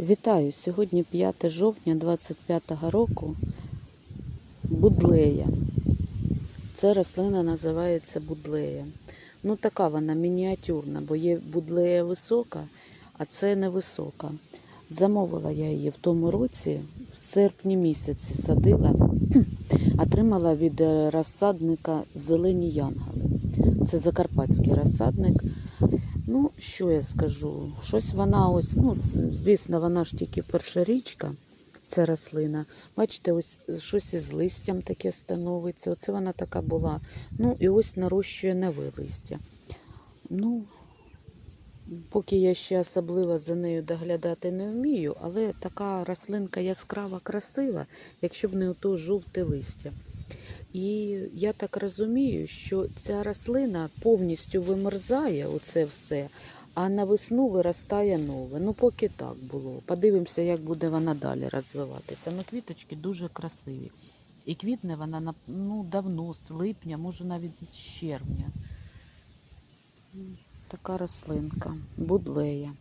Вітаю! Сьогодні 5 жовтня 25 року. Будлея. Це рослина називається будлея. Ну, така вона мініатюрна, бо є будлея висока, а це невисока. Замовила я її в тому році, в серпні місяці садила, отримала від е, розсадника зелені янголи. Це закарпатський розсадник. Ну, що я скажу? Щось вона ось, ну, звісно, вона ж тільки перша річка, ця рослина. Бачите, ось щось із листям таке становиться. Оце вона така була. Ну, і ось нарощує нове листя. Ну, поки я ще особливо за нею доглядати не вмію, але така рослинка яскрава, красива, якщо б не ото жовте листя. І я так розумію, що ця рослина повністю вимерзає, оце все, а на весну виростає нове. Ну, поки так було. Подивимося, як буде вона далі розвиватися. Ну, квіточки дуже красиві. І квітне вона ну, давно, з липня, може навіть з червня. Така рослинка, будлея.